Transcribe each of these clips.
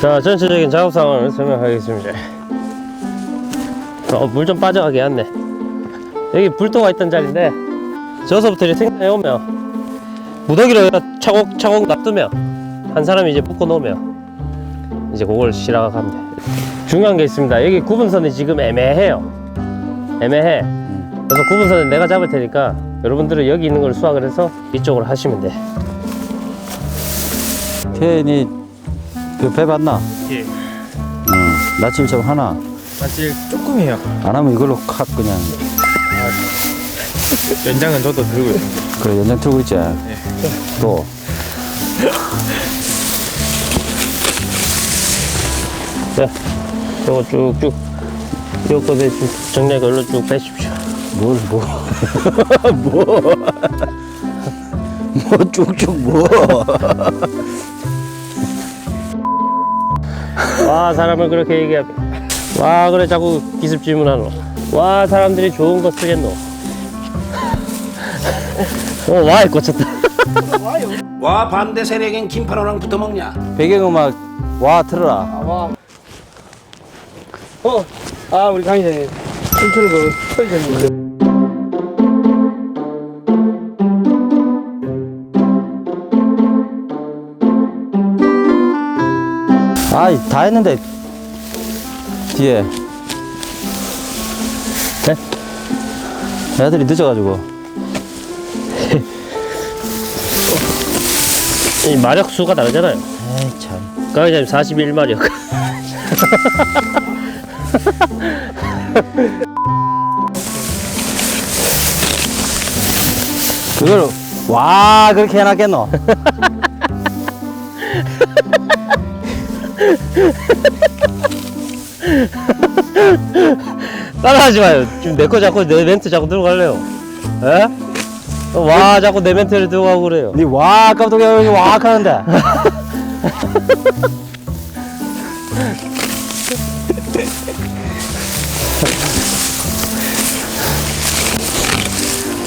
자, 전체적인 작업 상황을 설명하겠습니다. 어, 물 좀 빠져가게 했네. 여기 불도가 있던 자리인데, 저서부터 이렇게 생산해 오면, 무더기로 여기다 차곡차곡 놔두면, 한 사람이 이제 묶어 놓으면, 이제 그걸 실어가면 돼. 중요한 게 있습니다. 여기 구분선이 지금 애매해요. 애매해. 그래서 구분선은 내가 잡을 테니까, 여러분들은 여기 있는 걸 수확을 해서 이쪽으로 하시면 돼. 태연이 그배 봤나? 예. 응. 나침 좀 하나. 사실 조금이에요. 안 하면 이걸로 칵 그냥. 연장은 저도 들고 있습니다. 그래 연장 틀고 있지. 또. 자, 저거 쭉쭉 요거 배 정리하고 일로 쭉 빼십시오. 뭘 뭐. 뭐. 뭐 쭉쭉 뭐. 와 사람을 그렇게 얘기하면 와 그래 자꾸 기습 질문하노. 와 사람들이 좋은 거 쓰겠노. 어 와에 꽂혔다. 와 반대 세력엔 김파로랑 붙어먹냐 배경음악 와 틀어라. 어, 아 우리 강의장님 춤추는 거 설정인데. 아이 다 했는데 뒤에. 네? 애들이 늦어가지고. 이 마력 수가 다르잖아요. 에이 참. 강의자님 41마력. 그걸 와 그렇게 해놨겠노? 따라하지 마요. 지금 내 거 자꾸 내 멘트 자꾸 들어갈래요. 에? 어, 와 자꾸 내 멘트를 들어가고 그래요. 니와 깜짝이야 와 하는데.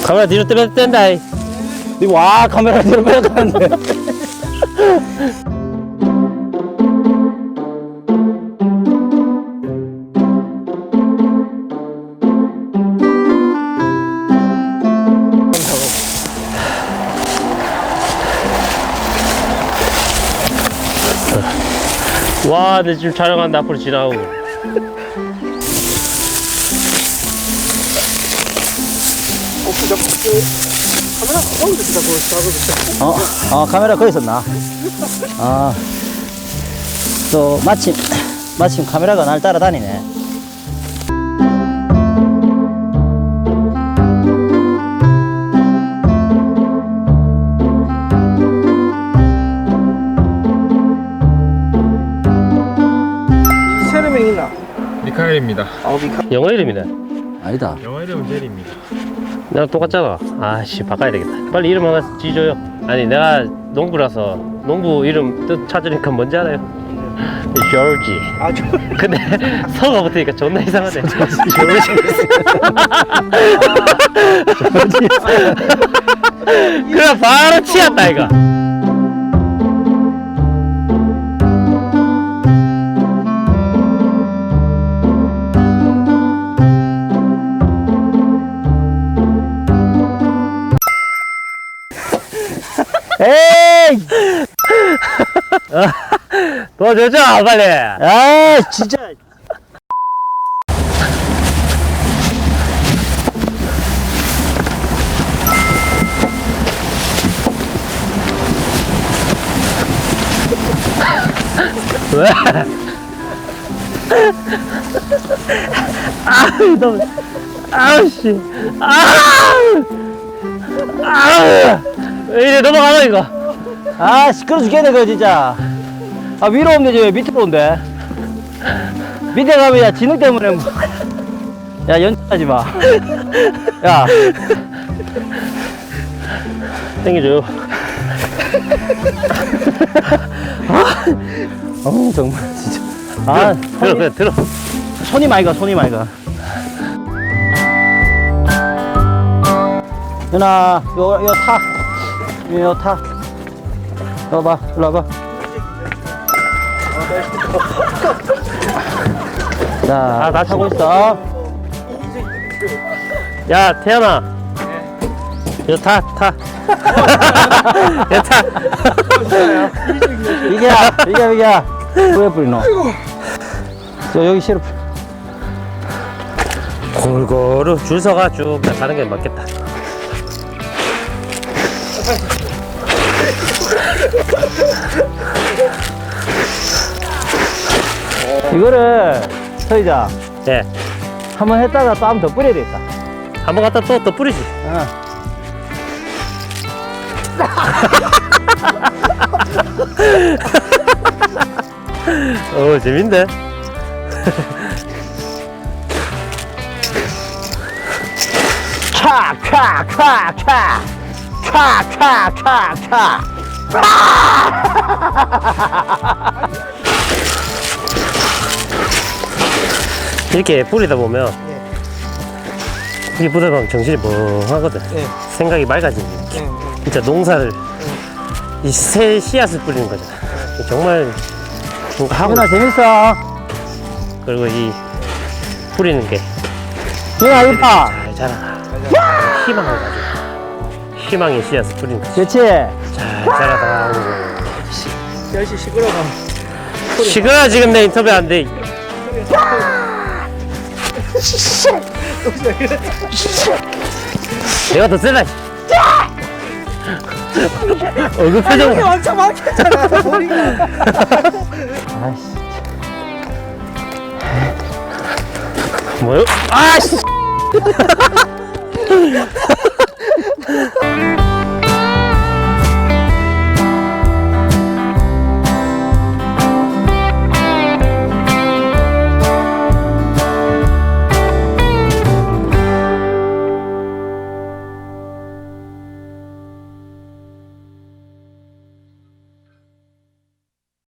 카메라 뒤로 떼면 뗀다. 이. 니와 카메라 뒤로 빼가는데. 와, 내 지금 촬영하는데 앞으로 지나오고. 카메라 가까운데 자꾸 작업을 어, 어 카메라 거기 있었나? 아, 또 마침 마침 카메라가 날 따라다니네. 세르맹 있나? 미카엘입니다. 아 미카. 영어 이름이네. 아니다. 영어 이름은 제리입니다. 나랑 똑같잖아. 아씨 바꿔야 되겠다. 빨리 이름 하나 지줘요. 아니 내가 농부라서 농부 이름 뜻 찾으니까 뭔지 알아요? 조지. 아 저. 근데 성어 붙으니까 존나 이상하네. 조지. 그래 바로 치였다 이거. 도와줘줘 빨리. 아, 진짜. 왜? 아우 너무 아우씨 아우 아우 왜 이래 넘어가노 이거 아, 시끄러 죽겠네, 그거 진짜. 아, 위로 오면 되지, 왜 밑으로 온대? 밑에 가면, 야, 진흙 때문에. 뭐. 야, 연습하지 마. 야, 땡겨줘요 어우, 정말, 진짜. 아 들어 그냥 들어 손이 많이 가, 손이 많이 가. 요, 요 타. 요, 요 타. 요 봐, 일로 와봐. 자, 아, 나 타고 있어. 야 태연아 이거 타 타. 야 타. 이게야, 이게, 이게. 왜 뿌리노? 저 여기 시럽. 골고루 줄 서가 쭉 가는 게 맞겠다. 이거를, 서희자, 네. 한번 했다가 또 한 번 더 뿌려야 되겠다. 한번 갖다 또또 뿌리지. 어. 어 재밌네. 차, 차, 차, 차. 차, 차, 차, 차. 이렇게 뿌리다 보면 이게 뿌리다 정신이 멍하거든. 네. 생각이 맑아지는 게. 진짜 농사를 이 새 씨앗을 뿌리는 거잖아. 정말 뭔가 하고 윤아, 재밌어. 그리고 이 뿌리는 게 윤아, 이봐. 잘 자라나. 희망을 가지고 희망의 씨앗을 뿌리는 거지. 그렇지? 잘 자라다. 열시 시끄러워. 시끄러 지금 내 인터뷰 안 돼. 내가 더 세다. 얼굴 표정. 많겠잖아. 머리가. 아이씨. 뭐요? 아씨.